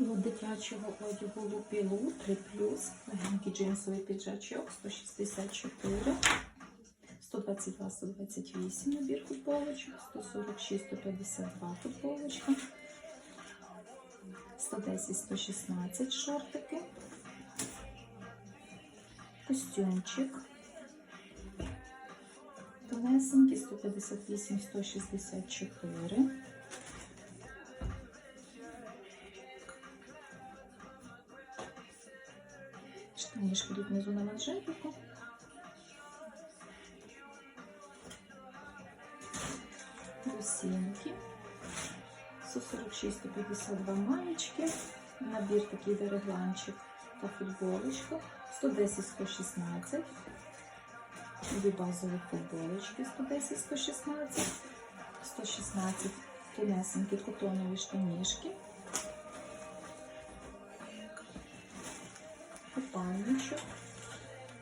До дитячого одягу лупілу 3 легенький джинсовий піджачок 164, 122, 128 набір футболочок, 146, 152 футболочка, 110, 116 шортики, костюмчик, тонесенький 158, 164. Штанішки тут внизу на манжетику. Росінки. 146-152 маєчки. Набір такий дерегланчик та футболочка. 110-116. Дві базові футболочки 110-116. 116 тунесенькі котонові штанішки. Купальничок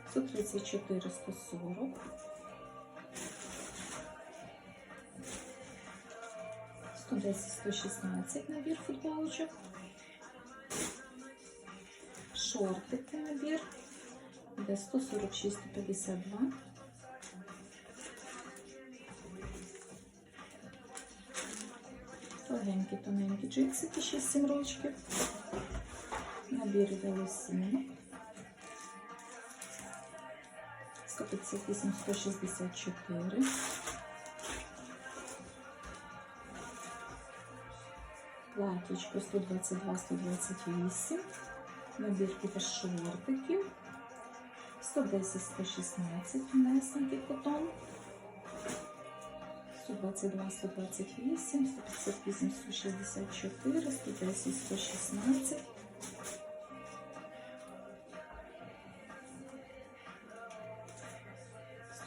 134 140 110 116 набір футболочок. Шортики набір. Де 146 152 Легенькі тоненькі джинсики 6-7 рочків. Набір лосінок. 158, 164. Платічко 122, 128. Набір шортиків. 110, 116. Тунесенький котон. 122, 128, 158, 164, 110, 116.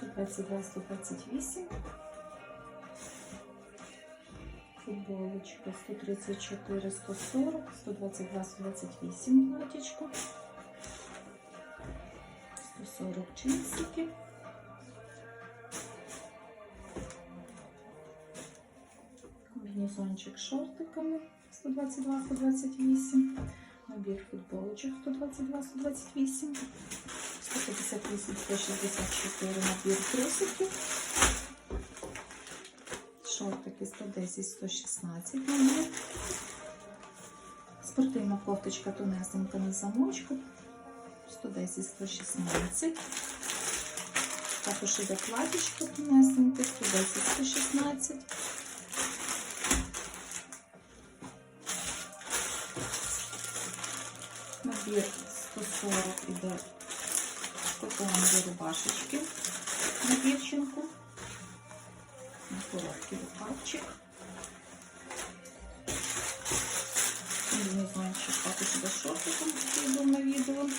122, 128. Футболочка 134, 140, 122, 128 платічко. 140 джинсики. Комбінезончик з шортиками 122, 128. Набір футболочок 122, 128. 158, 164 набір трусиків. Шортики 110, 116 набір. Спортивна кофточка тонесенька на замочку. 110, 116. Також іде платічко тонесеньке, 110, 116. Набір 140 іде Котонові рубашечки на дівчинку. На короткий рукавчик. Не знаю, що також до шортиком, який був на відео.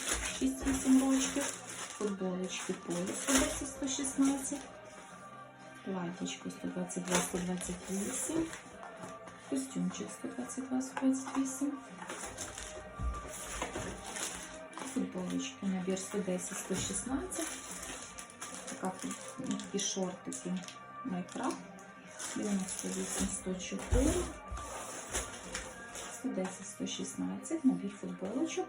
6-8 рочків. Футболочки полі 110-116. Платічко 122-128. Костюмчик 122-128 Футболочки, набір 110-116. Така такі шортики Майкрафт. 98 104. 110-116, набір футболочок.